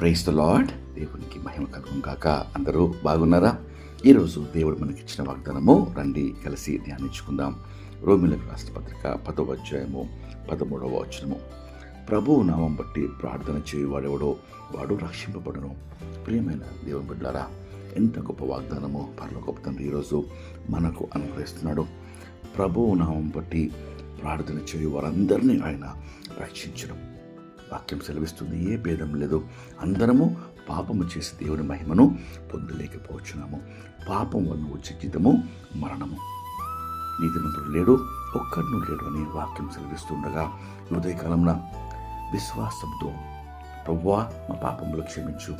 Price the lord దేవునికి మహిమ కలుగుం కాక అందరూ బాగున్నారా? ఈరోజు దేవుడు మనకిచ్చిన వాగ్దానము రండి కలిసి ధ్యానించుకుందాం. రోమిలకు రాష్ట్ర పత్రిక పదవ అధ్యాయము పదమూడవ వచనము. ప్రభువు నామం బట్టి ప్రార్థన చేయవాడెవడో వాడు రక్షింపబడను. ప్రియమైన దేవుని బిడ్డారా ఎంత గొప్ప వాగ్దానము పర్ల గొప్ప తండ్రి ఈరోజు మనకు అనుగ్రహిస్తున్నాడు. ప్రభువు నామం బట్టి ప్రార్థన చేయు వారందరినీ ఆయన రక్షించడం. వాక్యం సెలవిస్తుంది. ఏ భేదం లేదు అందరము పాపము చేసి దేవుని మహిమను పొందలేకపోవచ్చున్నాము. పాపం వలన వచ్చే జీతము మరణము. నీతిమంతుడు లేడు ఒక్కడును లేడు అని వాక్యం సెలవిస్తుండగా ఈ విశ్వాసంతో ప్రవ్వా మా పాపములు క్షమించు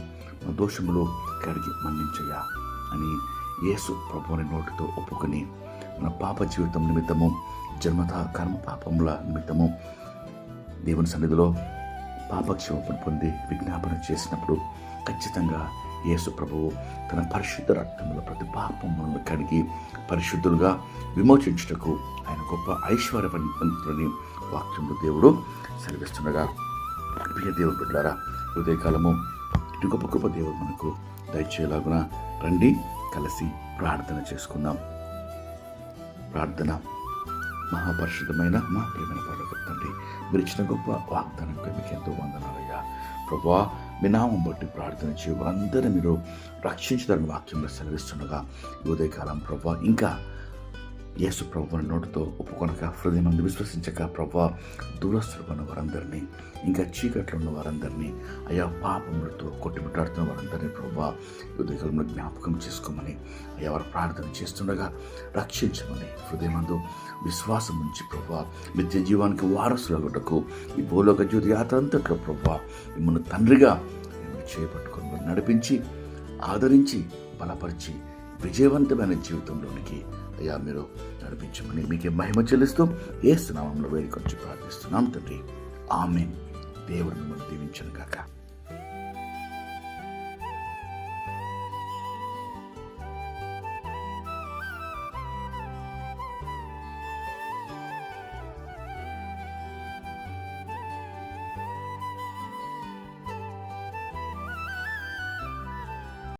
మా దోషములు కడిగి మన్నించయ్యా అని యేసు ప్రభుని నోటితో ఒప్పుకొని మన పాప జీవితం నిమిత్తము జన్మత కర్మ పాపముల నిమిత్తము దేవుని సన్నిధిలో పాపక్షేమపణ పొంది విజ్ఞాపన చేసినప్పుడు ఖచ్చితంగా యేసు ప్రభువు తన పరిశుద్ధ రక్తంలో ప్రతి పాపములను కడిగి పరిశుద్ధులుగా విమోచించుటకు ఆయన గొప్ప ఐశ్వర్యవంతుని వాక్యంలో దేవుడు సెలవిస్తుండగా ప్రియ దేవుడు బిడ్డారా ఉదయకాలము ఇటు గొప్ప గొప్ప దేవుడు మనకు దయచేలాగున రండి కలిసి ప్రార్థన చేసుకుందాం. ప్రార్థన మహాపరిశుద్ధమైన మా ప్రేమైన పర్లకు మీరు ఇచ్చిన గొప్ప వాగ్దానంపై మీకు ఎంతో వందనాలయ్యా ప్రభా మీ నామం బట్టి ప్రార్థన చేయ వారందరూ మీరు రక్షించడానికి వాక్యంలో సెలవిస్తుండగా ఉదయకాలం ప్రభా ఇంకా యేసు ప్రభువుని నోటితో ఒప్పుకొనక హృదయం విశ్వసించక ప్రభా దూరస్తులు ఉన్న వారందరినీ ఇంకా చీకట్లో ఉన్న వారందరినీ అయా పాపములతో కొట్టుమిట్టాడుతున్న వారందరినీ ప్రభా హృదయంలో జ్ఞాపకం చేసుకోమని అయ్యా వారు ప్రార్థన చేస్తుండగా రక్షించమని హృదయమందు విశ్వాసం ఉంచి ప్రభా నిత్య జీవానికి వారసులగుటకు ఈ భూలోక జ్యోతి యాత్రంతట్లో ప్రభా మిమ్మల్ని తండ్రిగా చేపట్టుకొని నడిపించి ఆదరించి బలపరిచి విజయవంతమైన జీవితంలోనికి అయ్యా మీరు నడిపించమని మీకే మహిమ చెల్లిస్తూ ఏ స్నామంలో వేడుకొచ్చి ప్రార్థిస్తున్నాం తండ్రి. ఆమె దేవుడు మిమ్మల్ని దీవించను